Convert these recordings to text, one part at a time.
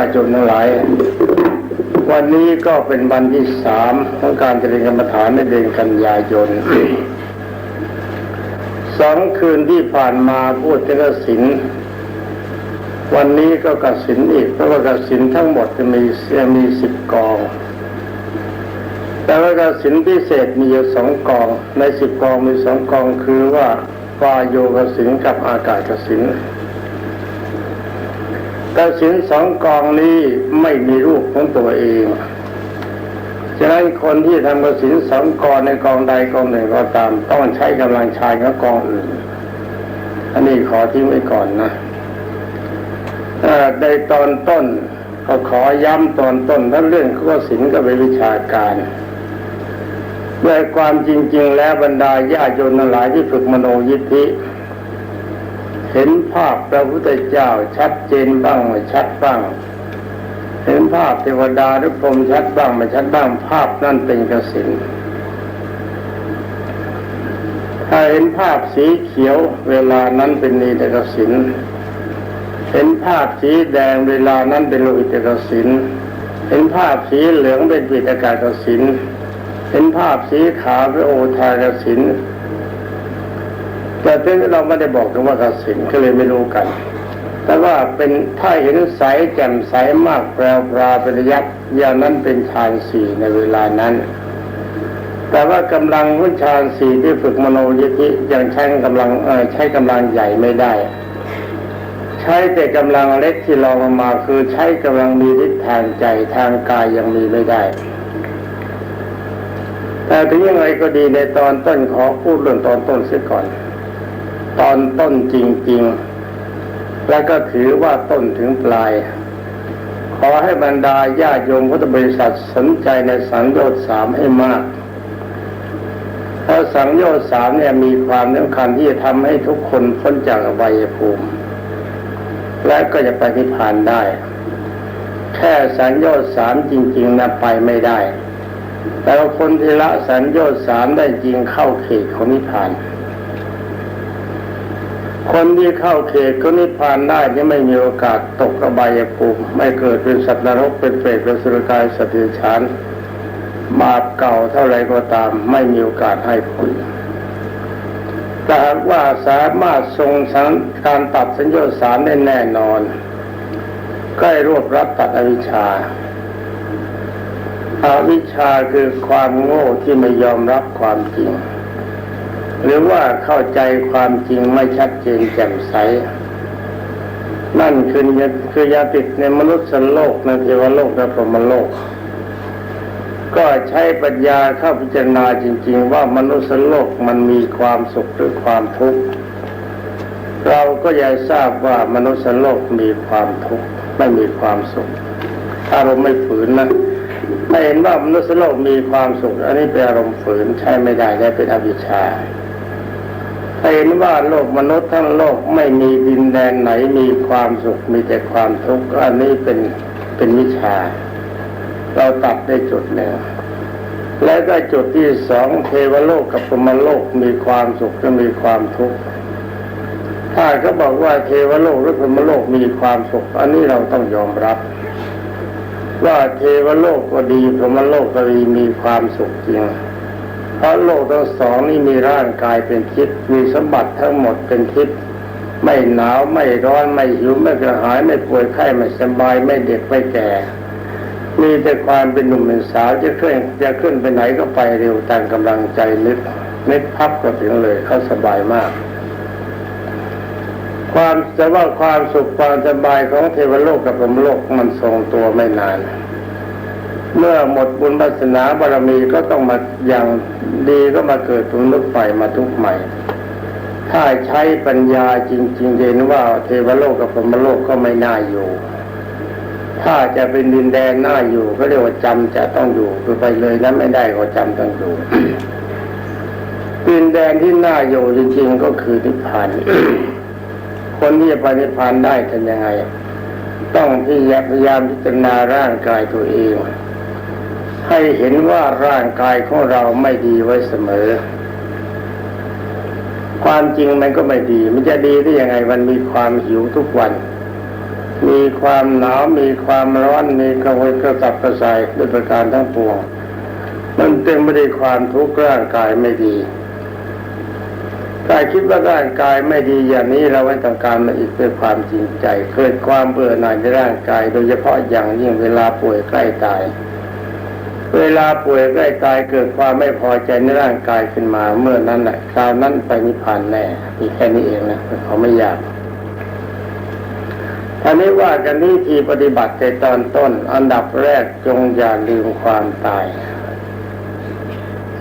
าติโยมทั้งหลาย วันนี้ก็เป็นวันที่สามของการเจริญกรรมฐานในเดือนกันยายนสองคืนที่ผ่านมาพูดถึงกสินวันนี้ก็กสินอีกเพราะว่ากสินทั้งหมดจะมีจะมีสิบกอง แต่ว่ากสินพิเศษมีอยู่สองกอง ในสิบกองมีสองกองคือว่าวาโยกสินกับอากาศกสิน กระสินสองกองนี้ไม่มีรูปของตัวเองฉะนั้นคนที่ทำกระสินสองกองในกองใดกองหนึ่งก็ตาม ต้องใช้กำลังชายกับกองอื่น อันนี้ขอทิ้งไว้ก่อนนะในตอนต้นก็ขอย้ำตอนต้นถ้าเรื่องข้อศิลก็เป็นวิชาการด้วยความจริง ๆ แล้วบรรดาญาโยนหลายที่ฝึกมโนยิทธิ เห็นภาพพระพุทธเจ้าชัดเจนบ้างไม่ชัดบ้าง เห็นภาพเทวดาหรือพรหมชัดบ้างไม่ชัดบ้างภาพนั่นเป็นกสินถ้าเห็นภาพสีเขียวเวลานั้นเป็นนีตกสินเห็นภาพสีแดงเวลานั้นเป็นโลหิตกสินเห็นภาพสีเหลืองเป็นปิตกากสินเห็นภาพสีขาวเป็นโอทากสิน แต่ที่เราไม่ได้บอกกันว่ากสินก็เลยไม่รู้กัน แต่ว่าเป็นถ้าเห็นใสแจ่มใสมากแปลวปราเป็นระยักอย่างนั้นเป็นฌานสี่ในเวลานั้น แต่ว่ากำลังวิชานสี่ที่ฝึกมโนยิธิยังใช้กำลังใช้กำลังใหญ่ไม่ได้ ใช้แต่กำลังเล็กที่ลงมาคือใช้กำลังมีฤทธิ์ทางใจทางกายยังมีไม่ได้แต่ถึงยังไงก็ดีในตอนต้นขอพูดเรื่องตอนต้นเสียก่อน ตอนต้นจริง ๆ แล้วก็ถือว่าต้นถึงปลาย ขอให้บรรดาญาโยมพุทธบริษัทสนใจในสังโยชน์สามให้มาก เพราะสังโยชน์สามเนี่ยมีความสำคัญที่จะทำให้ทุกคนพ้นจากอวัยภูมิ และก็จะไปนิพพานได้ แค่สัญญาณสามจริง ๆนะไปไม่ได้แต่คนที่ละสัญญาณสามได้จริงเข้าเขตของนิพพาน คนที่เข้าเขตของนิพพานได้นี่ไม่มีโอกาสตกอบายภูมิไม่เกิดเป็นสัตว์นรกเป็นเปรตเป็นสุรกายสติฉานบาปเก่าเท่าไรก็ตาม ไม่มีโอกาสให้ผลแต่หากว่าสามารถทรงสังการตัดสัญญาณสารได้แน่นอน ใก็ให้รวบรับตัดอวิชชาอาวิชชาคือความโง่ที่ไม่ยอมรับความจริง หรือว่าเข้าใจความจริงไม่ชัดเจนแจ่มใส นั่นคือคือยาติดในมนุษย์สโลกในเทวโลกและพรหมโลก ก็ใช้ปัญญาเข้าพิจารณาจริง ๆ ว่ามนุษย์โลกมันมีความสุขหรือความทุกข์เราก็ยังทราบว่ามนุษย์โลกมีความทุกข์ไม่มีความสุขถ้าเราไม่ฝืนนะถ้าเห็นว่ามนุษย์โลกมีความสุข อันนี้เป็นอารมณ์ฝืนใช้ไม่ได้ได้เป็นอวิชชาถ้า เห็นว่าโลกมนุษย์ทั้งโลกไม่มีดินแดนไหนมีความสุขมีแต่ความทุกข์อันนี้เป็นเป็นวิชา เราตัดได้จุดหนึ่งและก็จุดที่สองเทวโลกกับพรมโลกมีความสุขและมีความทุกข์ถ้าเขาบอกว่าเทวโลกหรือพรมโลกมีความสุข อันนี้เราต้องยอมรับ ว่าเทวโลกก็ดีพรมโลกก็ดีมีความสุขจริง เพราะโลกทั้งสองนี่มีร่างกายเป็นทิพย์มีสมบัติทั้งหมดเป็นทิพย์ไม่หนาวไม่ร้อนไม่หิวไม่กระหายไม่ป่วยไข้ไม่สบายไม่เด็กไม่แก่ มีแต่ความเป็นหนุ่มเป็นสาวจะขึ้นจะขึ้นไปไหนก็ไปเร็วตามกำลังใจนึกนึกพับก็ถึงเลยเขาสบายมาก ความจะว่าความสุขความสบายของเทวโลกกับพรหมโลกมันทรงตัวไม่นาน เมื่อหมดบุญวาสนาบารมีก็ต้องมาอย่างดีก็มาเกิดทุนลุกไฟมาทุกใหม่ ถ้าใช้ปัญญาจริงๆเห็นว่าเทวโลกกับพรมโลกก็ไม่น่าอยู่ ถ้าจะเป็นดินแดนน่าอยู่ก็เรียกว่าจำจะต้องอยู่คือไปเลยนั้นไม่ได้ก็จำต้องอยู่ดินแดนที่น่าอยู่จริงๆก็คือนิพพานคนที่จะไปนิพพานได้ทำยังไง ต้องพยายามพิจารณาร่างกายตัวเอง ให้เห็นว่าร่างกายของเราไม่ดีไว้เสมอ ความจริงมันก็ไม่ดี มันจะดีได้ยังไง มันมีความหิวทุกวัน มีความหนาว มีความร้อน มีกระวนกระสับกระส่ายด้วยประการทั้งปวง มันเต็มไปด้วยความทุกข์ร่างกายไม่ดีถ้าคิดว่าร่างกายไม่ดีอย่างนี้เราไม่ต้องการมาอีกเป็นความจริงใจ เกิดความเบื่อหน่ายในร่างกาย โดยเฉพาะอย่างยิ่งเวลาป่วยใกล้ตาย เวลาป่วยใกล้ตายเกิดความไม่พอใจในร่างกายขึ้นมา เมื่อนั้นแหละคราวนั้นไปนิพพานแน่มีแค่นี้เองนะเขาไม่อยากอันนี้ว่ากันที่ทีปฏิบัติในตอนต้น อันดับแรกจงอย่าลืมความตาย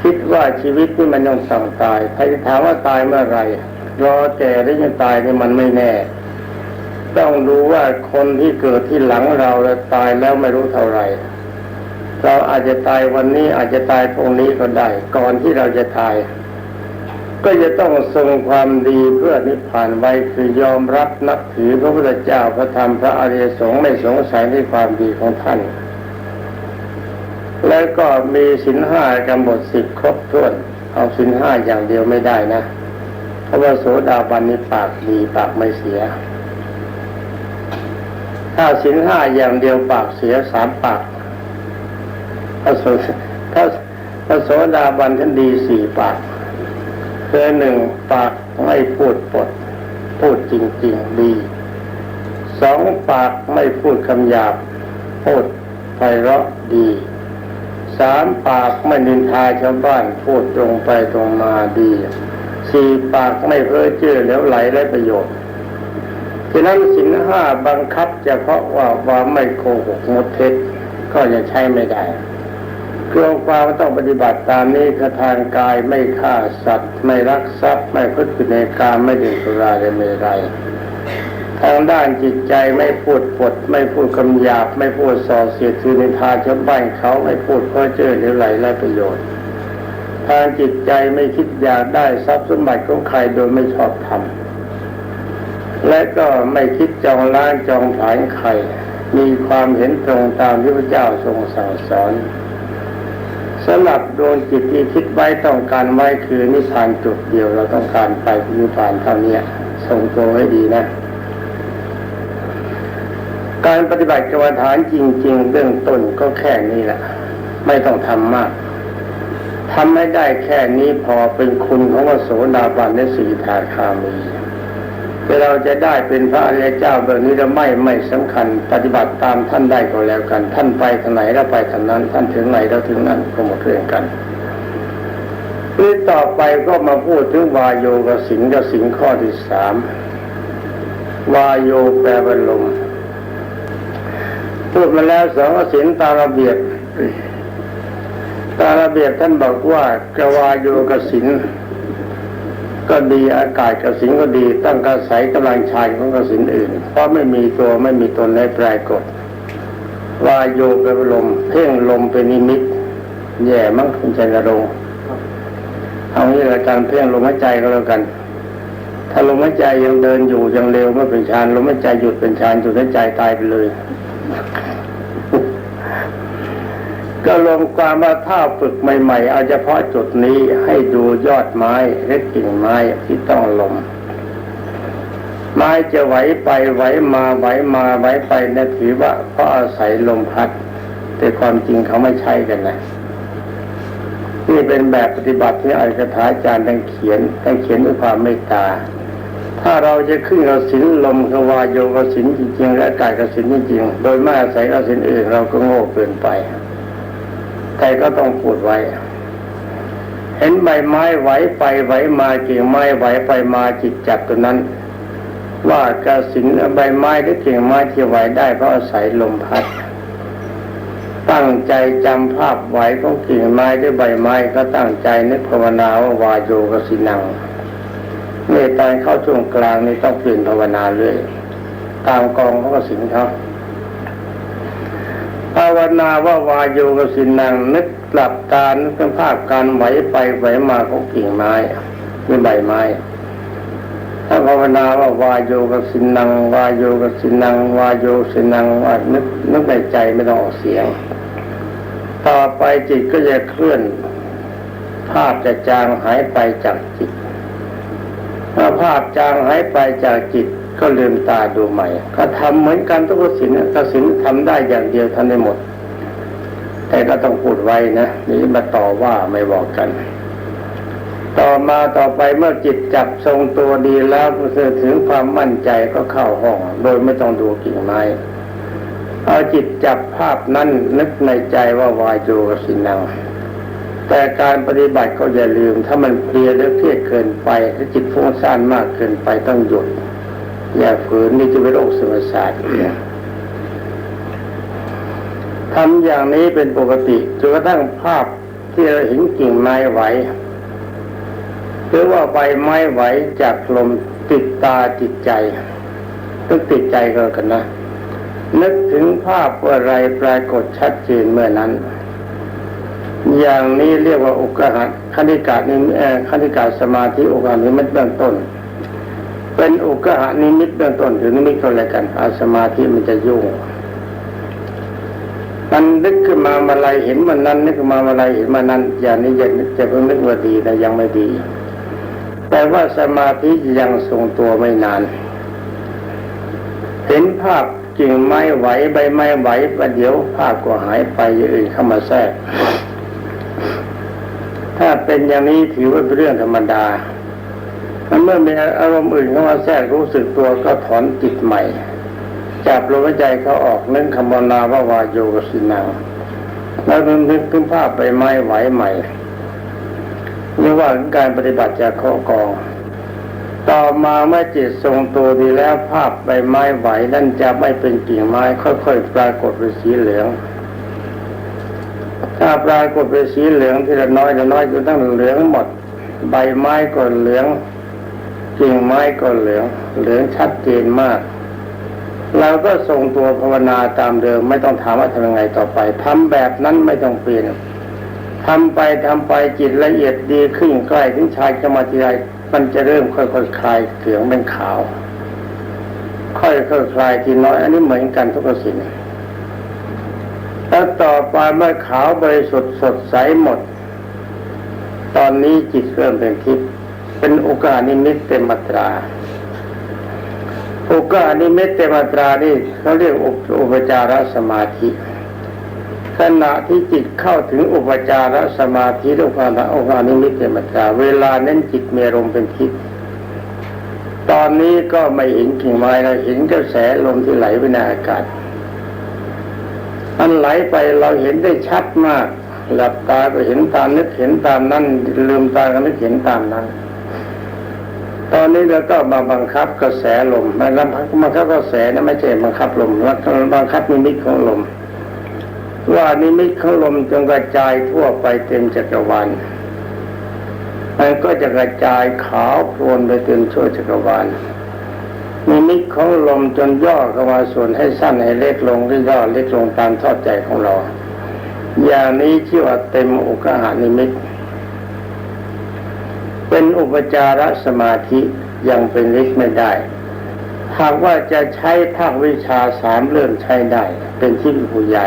คิดว่าชีวิตนี่มันยังสั่งตายใครถามว่าตายเมื่อไหรรอแก่หรือยังตายนี่มันไม่แน่ ต้องดูว่าคนที่เกิดที่หลังเราแล้วตายแล้วไม่รู้เท่าไหร่ เราอาจจะตายวันนี้อาจจะตายพรุ่งนี้ก็ได้ ก่อนที่เราจะตาย ก็จะต้องทรงความดีเพื่อนิพพานไว้คือยอมรับนับถือพระพุทธเจ้าพระธรรมพระอริยสงฆ์ไม่สงสัยในความดีของท่าน แล้วก็มีสินห้ากำหนดสิบครบถ้วน เอาสินห้าอย่างเดียวไม่ได้นะเพราะว่าโสดาบันนี่ปากดีปากไม่เสียถ้าสินห้าอย่างเดียวปากเสียสามปาก ถ้าโสถ้าถ้าโสดาบันท่านดีสี่ปากคือหนึ่งปากไม่พูดปด พูดจริง ๆ ดีสองปากไม่พูดคำหยาบ พูดไพเราะดีสามปากไม่นินทาชาวบ้านพูดตรงไปตรงมาดีสี่ปากไม่เพ้อเจ้อแล้วไหลไรประโยชน์ฉะนั้นสินห้าบังคับเฉพาะว่าว่าไม่โกหกมดเท็จก็จะใช้ไม่ได้ รื่องความต้องปฏิบัติตามนี้คือทางกายไม่ฆ่าสัตว์ ไม่รักทรัพย์ ไม่พฤติในการไม่ดื่มสุราและเมรัยทางด้านจิตใจไม่พูดปด ไม่พูดคำหยาบ ไม่พูดส่อเสียดคือนินทาชาวบ้านเขาไม่พูดเพ้อเจ้อหรือไหลไรประโยชน์ ทางจิตใจไม่คิดอยากได้ทรัพย์สมบัติของใครโดยไม่ชอบทำและก็ไม่คิดจองล้างจองผานใคร มีความเห็นตรงตามที่พระเจ้าทรงสั่งสอน สำหรับดวงจิตที่คิดไว้ต้องการไว้คือนิพพานจุดเดียวเราต้องการไปนิพพานเท่านี้ทรงตัวให้ดีนะ การปฏิบัติกรรมฐานจริง ๆ เบื้องต้นก็แค่นี้แหละ ไม่ต้องทำมากทำให้ได้แค่นี้พอเป็นคุณของพระโสดาบันและสีทาคามี เราจะได้เป็นพระอริยเจ้าแบบนี้แล้วไม่ไม่สำคัญ ปฏิบัติตามท่านได้ก็แล้วกัน ท่านไปทางไหนเราไปทางนั้น ท่านถึงไหนเราถึงนั้นก็หมดเรื่องกันนี่ต่อไปก็มาพูดถึงวายโยกสิงกสิงข้อที่สามวายโยแปลว่าลมพูดมาแล้วสองสินตามระเบียบตามระเบียบท่านบอกว่ากวาโยกสิน ก็ดีอากาศกสินก็ดีตั้งกระสายกำลังชายของกสินอื่น เพราะไม่มีตัวไม่มีตนในปลายกฎวาโยเป็นลม เพ่งลมเป็นนิมิต แย่มั้งคุณใจกระโดงเอางี้ละการเพ่งลมหายใจก็แล้วกัน ถ้าลมหายใจยังเดินอยู่ยังเร็วไม่เป็นฌานลมหายใจหยุดเป็นฌานหยุดหายใจตายไปเลย ก็ลงความว่าถ้าฝึกใหม่ๆ เอาเฉพาะจุดนี้ให้ดูยอดไม้และกิ่งไม้ที่ต้องลม ไม้จะไหวไปไหวมาไหวมาไหวไปนะถือว่าเพราะอาศัยลมพัด แต่ความจริงเขาไม่ใช่กันนะนี่เป็นแบบปฏิบัติที่อาจารย์อาจารย์ตั้งเขียนตั้งเขียนด้วยความเมตตา ถ้าเราจะขึ้นกสินลมกวาโยกสินจริงๆและกายกสินจริงๆโดยไม่อาศัยกสินอื่นเราก็โง่เกินไป แต่ก็ต้องพูดไว้ เห็นใบไม้ไหวไปไหวมากิ่งไม้ไหวไปมาจิตจับตัวนั้น ว่ากระสินใบไม้หรือกิ่งไม้ที่ไหวได้เพราะอาศัยลมพัด ตั้งใจจำภาพไหวของกิ่งไม้ด้วยใบไม้ก็ตั้งใจนึกภาวนาว่าวาโยกสินังเมื่อตอนเข้าช่วงกลางนี่ต้องเปลี่ยนภาวนาเรื่อยตามกองเขาก็สินเขา ภาวนาว่าวายโยกสินังนึกหลับตานึกภาพการไหวไปไหวมาของกิ่งไม้ด้วยใบไม้ถ้าภาวนาว่าวายโยกสินังวายโยกสินังวายโยสินังว่านึกนึกในใจไม่ต้องออกเสียง ต่อไปจิตก็จะเคลื่อน ภาพจะจางหายไปจากจิตเมื่อภาพจางหายไปจากจิต ก็ลืมตาดูใหม่ ก็ทำเหมือนกันทุกสินกสินทำได้อย่างเดียวทำได้หมด แต่ก็ต้องพูดไว้นะนี่มาต่อว่าไม่บอกกัน ต่อมาต่อไปเมื่อจิตจับทรงตัวดีแล้วเพื่อถึงความมั่นใจก็เข้าห้อง โดยไม่ต้องดูกิ่งไม้เอาจิตจับภาพนั้นนึกในใจว่าวายโยกสินังแต่การปฏิบัติก็อย่าลืม ถ้ามันเพลียหรือเครียดเกินไปถ้าจิตฟุ้งซ่านมากเกินไปต้องหยุด อย่าฝืนนี่จะเป็นโรคซึมเศร้าทำอย่างนี้เป็นปกติจนกระทั่งภาพที่เราเห็นกิ่งไม้ไหวหรือว่าใบไม้ไหวจากลมติดตาติดใจต้องติดใจก็แล้วกันนะ นึกถึงภาพว่าอะไรปรากฏชัดเจนเมื่อนั้น อย่างนี้เรียกว่าอุกหัตคณิกานิเอ่อคณิกาสมาธิอุกหัตนิมิตเบื้องต้น เป็นอุกหานิมิตเบื้องต้นหรือนิมิตก็แล้วกันอาสมาธิมันจะยุ่งมันนึกขึ้นมามาไรเห็นมันนั้นนึกขึ้นมาเมาไรเห็นมันนั้น อย่างนี้อย่านึกจะเพิ่งนึกว่าดีนะยังไม่ดี แต่ว่าสมาธิยังทรงตัวไม่นาน เห็นภาพกิ่งไม้ไหวใบไม้ไหวประเดี๋ยวภาพก็หายไปอย่างอื่นเข้ามาแทรก ถ้าเป็นอย่างนี้ถือว่าเป็นเรื่องธรรมดา เมื่อมีอารมณ์อื่นเข้ามาแทรกรู้สึกตัวก็ถอนจิตใหม่ จับลมหายใจเขาออกนึกคำบรรณาว่าวาโยกสินังแล้วนึกถึงภาพใบไม้ไหวใหม่เรียกว่าการปฏิบัติจากข้อกอง ต่อมาเมื่อจิตทรงตัวดีแล้วภาพใบไม้ไหวนั่นจะไม่เป็นกิ่งไม้ ค่อยๆปรากฏเป็นสีเหลือง ถ้าปรากฏเป็นสีเหลืองทีละน้อยละน้อยจนทั้งเหลืองหมด ใบไม้ก็เหลือง กิ่งไม้ก็เหลือง เหลืองชัดเจนมากเราก็ทรงตัวภาวนาตามเดิม ไม่ต้องถามว่าทำยังไงต่อไปทำแบบนั้นไม่ต้องเปลี่ยนทำไปทำไปจิตละเอียดดีขึ้นใกล้ถึงชายสมาธิไรมันจะเริ่มค่อยๆคลายเสียงเป็นขาว ค่อยๆคลายทีน้อย อันนี้เหมือนกันทุกสิ่งแล้วต่อไปเมื่อขาวบริสุทธิ์สดใสหมด ตอนนี้จิตเริ่มเป็นทิพย์ เป็นโอกาสนิมิตเต็มอัตรา โอกาสนิมิตเต็มอัตรานี่เขาเรียกอุปจารสมาธิขณะที่จิตเข้าถึงอุปจารสมาธิโอกาสโอกาสนิมิตเต็มอัตรา เวลานั้นจิตมีอารมณ์เป็นทิพย์ตอนนี้ก็ไม่เห็นกิ่งไม้แล้วเห็นกระแสลมที่ไหลไปในอากาศมันไหลไปเราเห็นได้ชัดมาก หลับตาก็เห็นตามนึกเห็นตามนั้นลืมตาก็นึกเห็นตามนั้น ตอนนี้เราก็มาบังคับกระแสลมไม่บังคับบังคับกระแสนะไม่ใช่บังคับลมแล้วบังคับนิมิตของลม ว่านิมิตของลมจงกระจายทั่วไปเต็มจักรวาลมันก็จะกระจายขาวโพลนไปเต็มชั่วจักรวาลนิมิตของลมจนย่อเข้ามาส่วนให้สั้นให้เล็กลงหรือย่อเล็กลงตามทอดใจของเรา อย่างนี้ชื่อว่าเต็มอกหานิมิต เป็นอุปจารสมาธิยังเป็นฤทธิ์ไม่ได้ หากว่าจะใช้ภาควิชาสามเริ่มใช้ได้ เป็นที่ปุญญา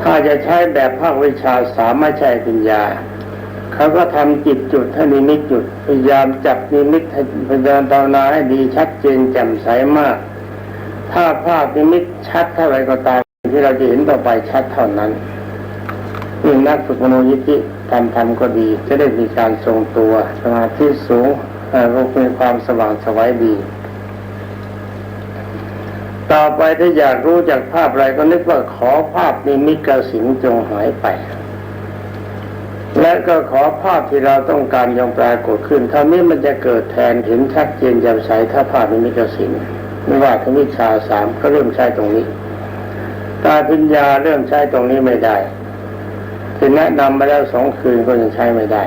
ถ้าจะใช้แบบภาควิชาสามไม่ใช่ปัญญาเขาก็ทำจิตจุดให้นิมิตจุดพยายามจับนิมิตพยายามภาวนาให้ดีชัดเจนแจ่มใสมาก ถ้าภาพนิมิตชัดเท่าไรก็ตามที่เราจะเห็นต่อไปชัดเท่านั้นนี่นักฝึกมโนยิธิ ทำทำก็ดี จะได้มีการทรงตัวสมาธิสูงอ่าก็มีความสว่างสวัยดี ต่อไปถ้าอยากรู้จากภาพอะไรก็นึกว่าขอภาพนิมิตกสิงจงหายไป และก็ขอภาพที่เราต้องการยงปรากฏขึ้นเท่านี้มันจะเกิดแทนเห็นชัดเจนแจ่มใสถ้าภาพนิมิตกสิงไม่ว่าทวิชาสามก็เริ่มใช้ตรงนี้ตาปัญญาเริ่มใช้ตรงนี้ไม่ได้ ที่แนะนำมาแล้วสองคืนก็ยังใช้ไม่ได้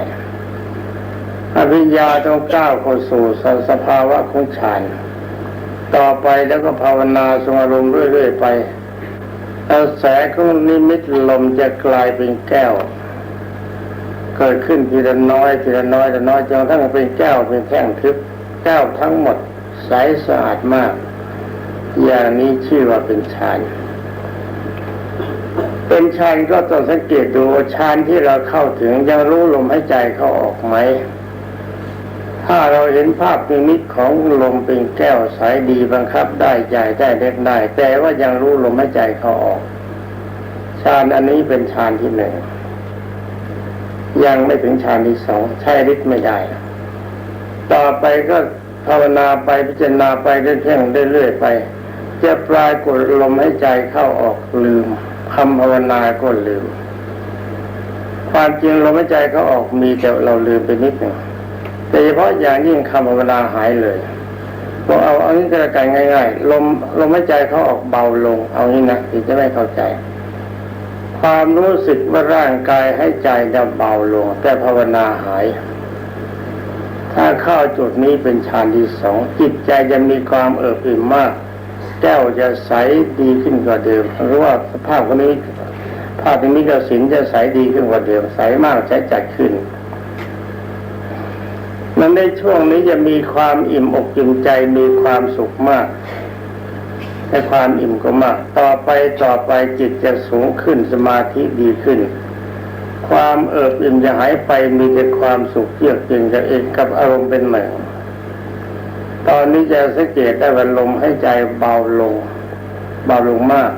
อภิญญาต้องก้าวเข้าสู่สภาวะของฌานต่อไปแล้วก็ภาวนาทรงอารมณ์เรื่อย ๆ ไปกระแสของนิมิตลมจะกลายเป็นแก้ว เกิดขึ้นทีละน้อยทีละน้อยทีละน้อยจนทั่งเป็นแก้วเป็นแท่งทึบแก้วทั้งหมดใสสะอาดมาก อย่างนี้ชื่อว่าเป็นฌาน เป็นฌานก็ต้องสังเกตดูฌานที่เราเข้าถึงยังรู้ลมหายใจเข้าออกไหม ถ้าเราเห็นภาพนิมิตของลมเป็นแก้วใสดีบังคับได้ใหญ่ได้เล็กได้ แต่ว่ายังรู้ลมหายใจเขาออกฌานอันนี้เป็นฌานที่หนึ่งยังไม่ถึงฌานที่สองใช้ฤทธิ์ไม่ได้ ต่อไปก็ภาวนาไปพิจารณาไปเรื่อยๆเรื่อยๆไป จะปลายกดลมหายใจเข้าออกลืม คำภาวนาก็ลืม ความจริงลมหายใจเขาออกมีแต่เราลืมไปนิดหนึ่งแต่เฉพาะอย่างยิ่งคำภาวนาหายเลยบอกเอาเอานี้ก็แล้วกันง่ายๆลมลมหายใจเขาออกเบาลง เอานี้นะถึงจะไม่เข้าใจ ความรู้สึกว่าร่างกายให้ใจจะเบาลง แต่ภาวนาหาย ถ้าเข้าจุดนี้เป็นฌานที่สองจิตใจจะมีความเอิบอิ่มมาก แก้วจะใสดีขึ้นกว่าเดิมหรือว่าสภาพคนนี้ภาพนี้ก็สินจะใสดีขึ้นกว่าเดิมใสมากใสจัดขึ้น มันในช่วงนี้จะมีความอิ่มอกอิ่มใจมีความสุขมากในความอิ่มก็มาก ต่อไปต่อไปจิตจะสูงขึ้นสมาธิดีขึ้น ความเอิบอิ่มจะหายไปมีแต่ความสุขเยือกเย็นกับเองกับอารมณ์เป็นใหนึ่ ตอนนี้จะสังเกตได้ว่าลมให้ใจเบาลง เบาลงมาก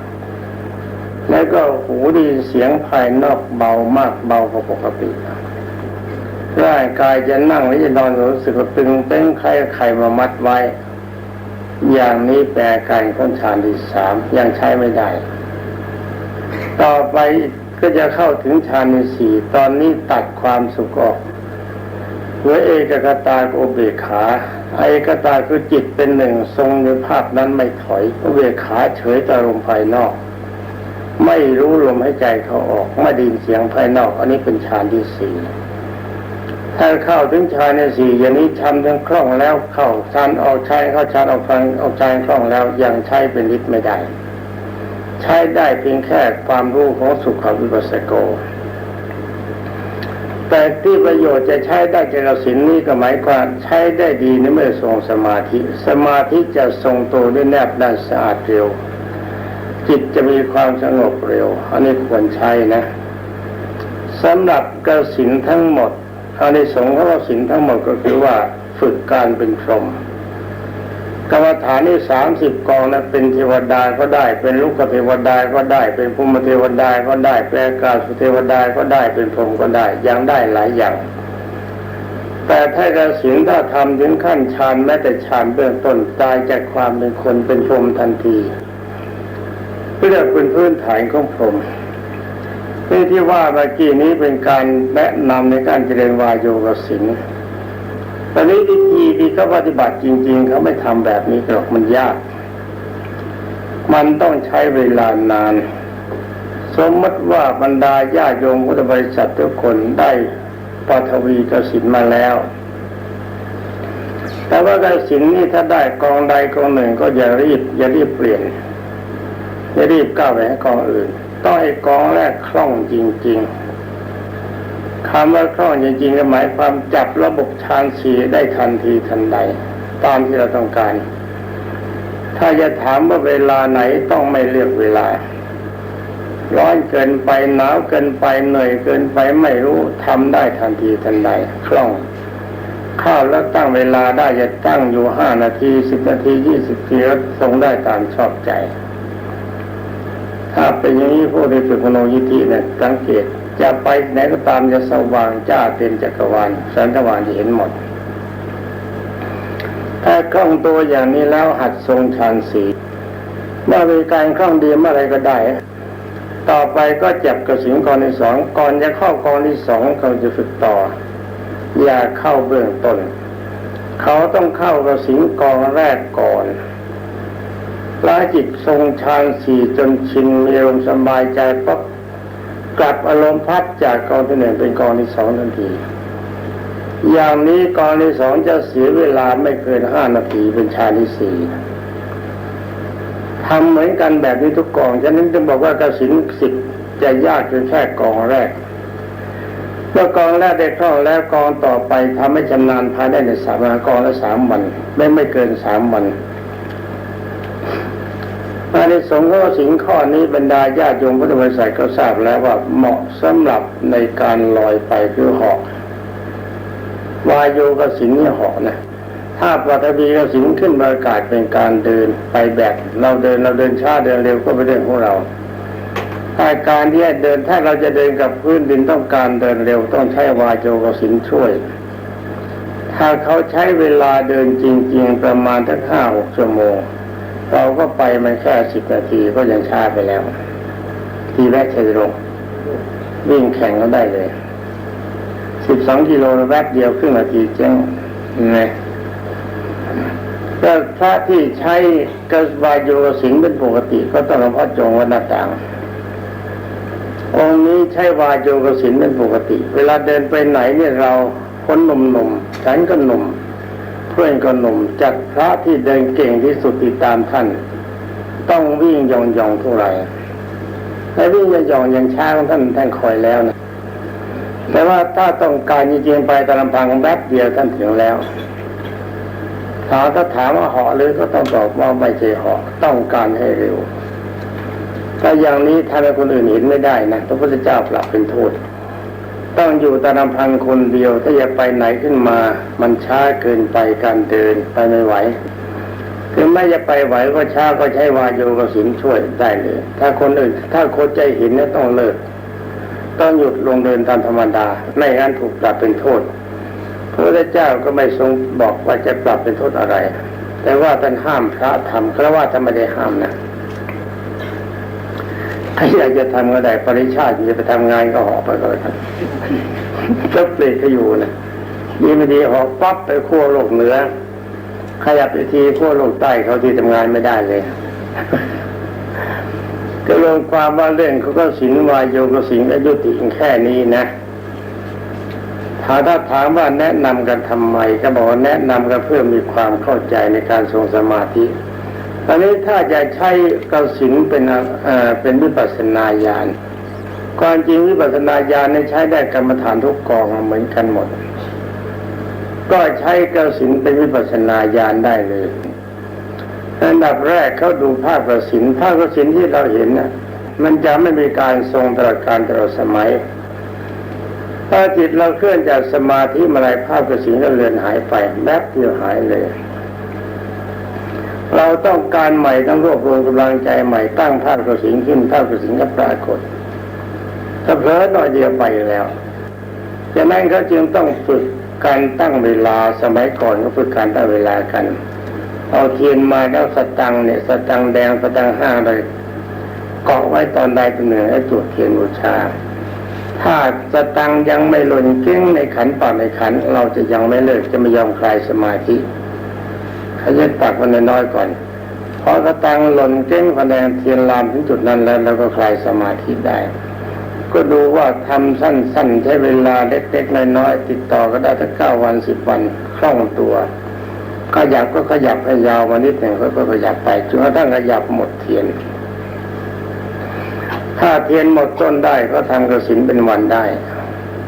แล้วก็หูดีเสียงภายนอกเบามากเบากว่าปกติร่างกายจะนั่งหรือจะนอนรู้สึกว่าตึงเต้งใครใครมามัดไว้ อย่างนี้แปลการค้นฌานที่สามยังใช้ไม่ได้ ต่อไปก็จะเข้าถึงฌานที่สี่ตอนนี้ตัดความสุขออก เหลือเอกกตากับอุเบกขาเอกตาคือจิตเป็นหนึ่งทรงในภาพนั้นไม่ถอยอุเบกขาเฉยตารมภายนอก ไม่รู้ลมหายใจเขาออกไม่ดินเสียงภายนอก อันนี้เป็นฌานที่สี่ถ้าเข้าถึงฌานที่สี่อย่างนี้ทำทั้งคล่องแล้วเข้าฌานออกฌานเข้าฌานออกฟังออกฌานคล่องแล้วยังใช้เป็นฤทธิ์ไม่ได้ ใช้ได้เพียงแค่ความรู้ของสุขวิปัสสโก แต่ที่ประโยชน์จะใช้ได้เจราสินนี้ก็หมายความใช้ได้ดีในเมื่อทรงสมาธิ สมาธิจะทรงตัวได้แนบด้านสะอาดเร็ว จิตจะมีความสงบเร็ว อันนี้ควรใช้นะสำหรับกสินทั้งหมดอันนี้สงฆ์ของกสินทั้งหมดก็คือว่าฝึกการเป็นพรหม กรรมฐานนี่สามสิบกองนะเป็นเทวดาก็ได้ เป็นลูกเทวดาก็ได้ เป็นภูมิเทวดาก็ได้แปลกาสเทวดาก็ได้เป็นพรหมก็ได้ยังได้หลายอย่าง แต่ถ้ากสินถ้าทำถึงขั้นฌานแม้แต่ฌานเบื้องต้นตายจากความเป็นคนเป็นพรหมทันทีเพื่อเป็นพื้นฐานของพรหมที่ที่ว่าเมื่อกี้นี้เป็นการแนะนำในการเจริญวายโยกสิน ตอนนี้วิธีที่เขาปฏิบัติจริง ๆเขาไม่ทำแบบนี้หรอกมันยาก มันต้องใช้เวลานาน สมมติว่าบรรดาญาโยมพุทธบริษัททุกคนได้ปฐวีกสินมาแล้ว แต่ว่ากสินนี่ถ้าได้กองใดกองหนึ่งก็อย่ารีบ อย่ารีบเปลี่ยน อย่ารีบก้าวไปให้กองอื่น ต้องให้กองแรกคล่องจริง ๆ คำว่าคล่องจริงๆก็หมายความจับระบบฌานสีได้ทันทีทันใด ตามที่เราต้องการ ถ้าจะถามว่าเวลาไหนต้องไม่เลือกเวลา ร้อนเกินไปหนาวเกินไปเหนื่อยเกินไปไม่รู้ทำได้ทันทีทันใดคล่องข้าแล้วตั้งเวลาได้จะตั้งอยู่ห้านาทีสิบนาทียี่สิบทีแล้วทรงได้ตามชอบใจ ถ้าเป็นอย่างนี้พวกในฝึกมโนยิธิเนี่ยสังเกต จะไปไหนก็ตามจะสว่างจ้าเต็มจักรวาลแสงสว่างจะเห็นหมด ถ้าคล่องตัวอย่างนี้แล้วหัดทรงฌานสีเมื่อมีการคล่องดีเมื่อไรก็ได้ ต่อไปก็จับกระสิงกองที่สองก่อนจะเข้ากองที่สองเขาจะฝึกต่อ อย่าเข้าเบื้องต้น เขาต้องเข้ากระสิงกองแรกก่อนลาจิตทรงฌานสี่จนชินมีอารมณ์สบายใจปั๊บ กลับอารมณ์พัดจากกองที่หนึ่งเป็นกองที่สองทันที อย่างนี้กองที่สองจะเสียเวลาไม่เกินห้านาทีเป็นฌาที่สี่ทำเหมือนกันแบบนี้ทุกกองฉะนั้นจึงบอกว่ากสินสิบจะยากเพียงแค่กองแรกเมื่อกองแรกได้คล่องแล้วกองต่อไปทำให้ชำนาญภายได้ในสามวันกองละสามวันไม่ไม่เกินสามวัน อานิสงส์ของสิ่งข้อนี้บรรดาญาติโยมพุทธบริษัทก็ทราบแล้วว่าเหมาะสำหรับในการลอยไปคือหาะวายโยกสินเนี่ยหาะนะถ้าปฐวีกสินขึ้นบรรยากาศเป็นการเดินไปแบบเราเดินเราเดินช้าเดินเร็วก็เป็นเรื่องของเราถ้าการที่เดินถ้าเราจะเดินกับพื้นดินต้องการเดินเร็วต้องใช้วายโยกสินช่วย ถ้าเขาใช้เวลาเดินจริง ๆ ประมาณทั้งห้าหกชั่วโมง เราก็ไปมันแค่สิบนาทีก็ยังช้าไปแล้ว ทีแรกชัยลงวิ่งแข่งก็ได้เลยสิบสองกิโลแวบเดียวครึ่งนาทีเจ๊งนะก็พระที่ใช้กระวายโยสิงเป็นปกติ ก็ต้องหลวงพ่อจงวัดหน้าต่างองค์นี้ใช้วาโยกสินเป็นปกติ เวลาเดินไปไหนเนี่ยเราคนหนุ่มๆฉันก็หนุ่ม เพื่อนก็หนุ่มจัดพระที่เดินเก่งที่สุดติดตามท่าน ต้องวิ่งยองๆเท่าไหร่แต่วิ่งยองๆอย่างช้าของท่านท่านคอยแล้วนะแต่ว่าถ้าต้องการจริงๆไปตามลำพังแป๊บเดียวท่านถึงแล้วถามก็ถามว่าเหาะหรือก็ต้องตอบว่าไม่ใช่เหาะต้องการให้เร็วถ้าอย่างนี้ทำให้คนอื่นเห็นไม่ได้นะพระพุทธเจ้าปรับเป็นโทษ ต้องอยู่ตามลำพังคนเดียว ถ้าจะไปไหนขึ้นมา มันช้าเกินไปการเดินไปไม่ไหวถึงแม้จะไปไหวก็ช้าก็ใช้วายโยกสินช่วยได้เลย ถ้าคนอื่น ถ้าโคใจเห็นเนี่ยต้องเลิก ต้องหยุดลงเดินตามธรรมดา ไม่งั้นถูกปรับเป็นโทษพระพุทธเจ้าก็ไม่ทรงบอกว่าจะปรับเป็นโทษอะไร แต่ว่าท่านห้ามพระทำเพราะว่าท่านไม่ได้ห้ามนะ ใครอยากจะทำก็ได้ปริชาติจะไปทำงานก็หอบไปก็เลยครับก็เปลี่ยนก็อยู่นะดีไม่ดีหอบปั๊บไปขั้วโลกเหนือ ขยับไปทีขั้วโลกใต้เขาที่ทำงานไม่ได้เลยก็ลงความว่าเรื่องเขาก็สินวายโยกสินอายุติแค่นี้นะถามถ้าถามว่าแนะนำกันทำไมก็บอกแนะนำกันเพื่อมีความเข้าใจในการทรงสมาธิ ตอนนี้ถ้าจะใช้กสินเป็นเอ่อเป็นวิปัสนาญาณความจริงวิปัสนาญาณเนี่ยใช้ได้กรรมฐานทุกกองเหมือนกันหมด ก็ใช้กสินเป็นวิปัสนาญาณได้เลยอันดับแรกเขาดูภาพกสินภาพกสินที่เราเห็นน่ะมันจะไม่มีการทรงตลอดการตลอดสมัยถ้าจิตเราเคลื่อนจากสมาธิมาลายภาพกสินก็เลือนหายไปแป๊บเดียวหายเลย เราต้องการใหม่ต้องรวบรวมกำลังใจใหม่ตั้งภาพกสินขึ้นภาพกสินก็ปรากฏถ้าเผลอหน่อยเดียวไปแล้วดังนั้นเขาจึงต้องฝึกการตั้งเวลาสมัยก่อนก็ฝึกการตั้งเวลากัน เอาเทียนมาแล้วสตังเนี่ยสตังแดงสตังห้าเลยเกาะไว้ตอนใดตอนหนึ่งให้จุดเทียนบูชา ถ้าสตังยังไม่หล่นเก้งในขันป่าในขัน เราจะยังไม่เลิกจะไม่ยอมคลายสมาธิ เขาจะตักมันน้อยก่อน พอสตังหล่นเก้งแสดงเทียนลามถึงจุดนั้นแล้วเราก็คลายสมาธิได้ ก็ดูว่าทำสั้นๆ ใช้เวลาเล็กๆน้อยๆติดต่อก็ได้ทั้งเก้าวันสิบวันคล่องตัวขยับก็ขยับให้ยาวมานิดหนึ่งก็ขยับไปจนกระทั่งขยับหมดเทียน ถ้าเทียนหมดต้นได้ก็ทำกระสินเป็นวันได้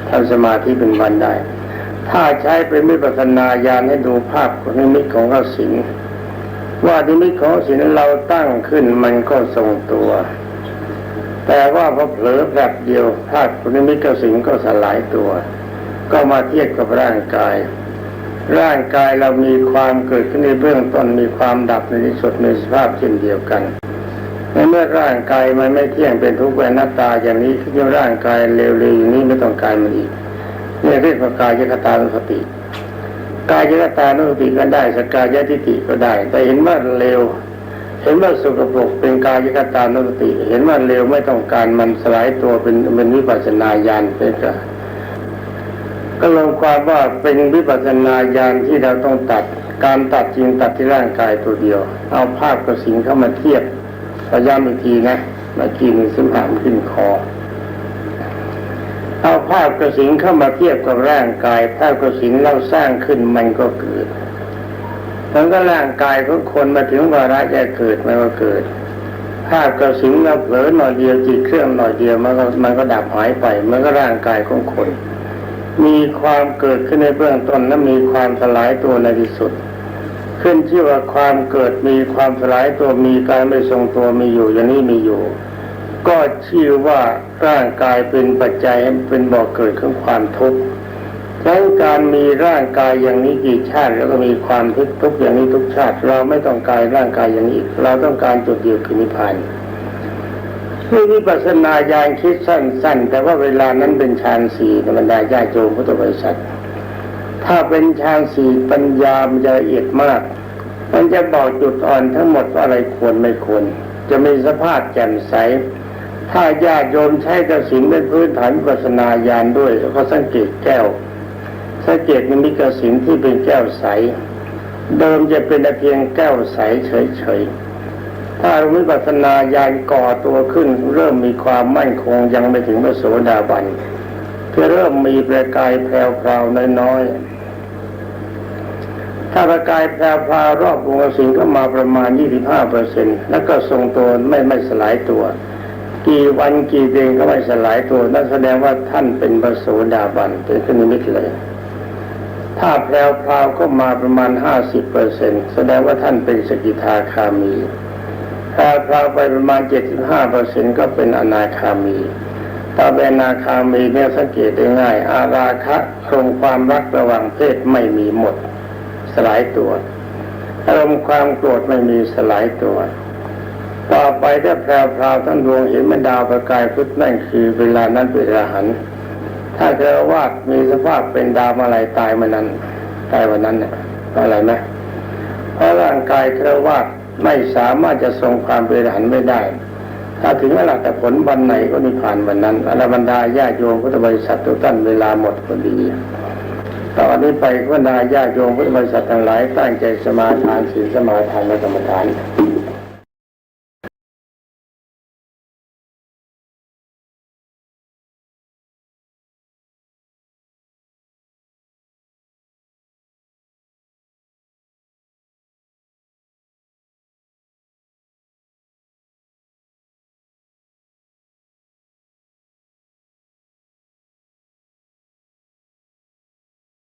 ทำสมาธิเป็นวันได้ ถ้าใช้เป็นวิปัสนาญาณให้ดูภาพของนิมิตของกสินว่านิมิตของกสินเราตั้งขึ้นมันก็ทรงตัว แต่ว่าพอเผลอแบบเดียวภาพของนิมิตกสินก็สลายตัว ก็มาเทียบกับร่างกาย ร่างกายเรามีความเกิดขึ้นในเบื้องต้นมีความดับในที่สุดในสภาพเช่นเดียวกันในเมื่อร่างกายมันไม่เที่ยงเป็นทุกข์เป็นหน้าตาอย่างนี้ที่ร่างกายเร็วๆอย่างนี้ไม่ต้องการมันอีก นี่เรียกว่ากายยคตานุสติ กายยคตานุสติก็ได้สกายทิฏฐิก็ได้ แต่เห็นว่าเร็ว เห็นว่าสุกปรกเป็นกายยคตานุสติ เห็นว่าเร็วไม่ต้องการมันสลายตัวเป็นเป็นวิปัสสนาญาณเป็นกาก็ลงความว่าเป็นวิปัสสนาญาณที่เราต้องตัด การตัดจริงตัดที่ร่างกายตัวเดียว เอาภาพกับสิ่งเข้ามาเทียบพยายามอีกทีนะมื่อกี้มีสิมหามขึ้นคอ ภาพกระสินเข้ามาเทียบกับร่างกาย ภาพกระสินเราสร้างขึ้นมันก็เกิดมันก็ร่างกายของคนมาถึงวาระจะเกิดมันก็เกิด ภาพกระสินเราเผลอหน่อยเดียวจิตเครื่องหน่อยเดียวมันก็มันก็ดับหายไปมันก็ร่างกายของคน มีความเกิดขึ้นในเบื้องต้นและมีความสลายตัวในที่สุด ขึ้นชื่ว่าความเกิดมีความสลายตัวมีการไม่ทรงตัวมีอยู่อย่างนี้มีอยู่ ก็ชื่อว่าร่างกายเป็นปัจจัยเป็นบ่อกเกิดของความทุกข์ดังการมีร่างกายอย่างนี้กี่ชาติแล้วก็มีความทุกข์ทุกอย่างนี้ทุกชาติ เราไม่ต้องการร่างกายอย่างนี้ เราต้องการจุดเดียวคือนิพพานนี่วิปัสสนาญาณคิดสั้น ๆ แต่ว่าเวลานั้นเป็นฌานสี่ธรรมดาญาติโยมพุทธบริษัท ถ้าเป็นฌานสี่ปัญญามันจะละเอียดมาก มันจะบอกจุดอ่อนทั้งหมดว่าอะไรควรไม่ควร จะมีสภาพแจ่มใส ถ้าญาติโยมใช้กสินเป็นพื้นฐานวิปัสนาญาณด้วย แล้วก็สังเกตแก้ว สังเกตมันมีกสินที่เป็นแก้วใส เดิมจะเป็นแต่เพียงแก้วใสเฉยๆ ถ้าวิปัสนาญาณก่อตัวขึ้น เริ่มมีความมั่นคงยังไม่ถึงพระโสดาบันก็เริ่มมีประกายแพรวๆน้อยๆ ถ้าประกายแพรวๆรอบวงกสินก็มาประมาณ 25เปอร์เซ็นต์แล้วก็ทรงตัวไม่ไม่สลายตัว กี่วันกี่เดือนก็ไม่สลายตัวนั่นแสดงว่าท่านเป็นพระโสดาบันเป็นขึ้นนิมิตเลย ถ้าแพรวพราวก็มาประมาณห้าสิบเปอร์เซ็นแสดงว่าท่านเป็นสกิทาคามีแพรวพราวไปประมาณเจ็ดสิบห้าเปอร์เซ็นก็เป็นอนาคามีถ้าเป็นนาคามีเนี่ยสังเกตได้ง่าย อาราคะโครงความรักระหว่างเพศไม่มีหมด สลายตัวอารมณ์ความโกรธไม่มีสลายตัว ต่อไปถ้าแพรวพราวทั้งดวงเห็นมันดาวประกายพุทธนั่นคือเวลานั้นเป็นอรหันถ้าเจอว่ามีสภาพเป็นดาวอะไรตายมันนั้นตายวันนั้นเนี่ยอะไรนะเพราะร่างกายเครวาดไม่สามารถจะทรงความเป็นอรหันไม่ได้ ถ้าถึงเวลาแต่ผลวันไหนก็นิพพานวันนั้นอรบรรดาญาโยมพุทธบริษัททุกท่านเวลาหมดพอดีต่อนนี้ไปก็บรรดาญาโยมพุทธบริษัททั้งหลายตั้งใจสมาทานศีลสมาทานและกรรมฐาน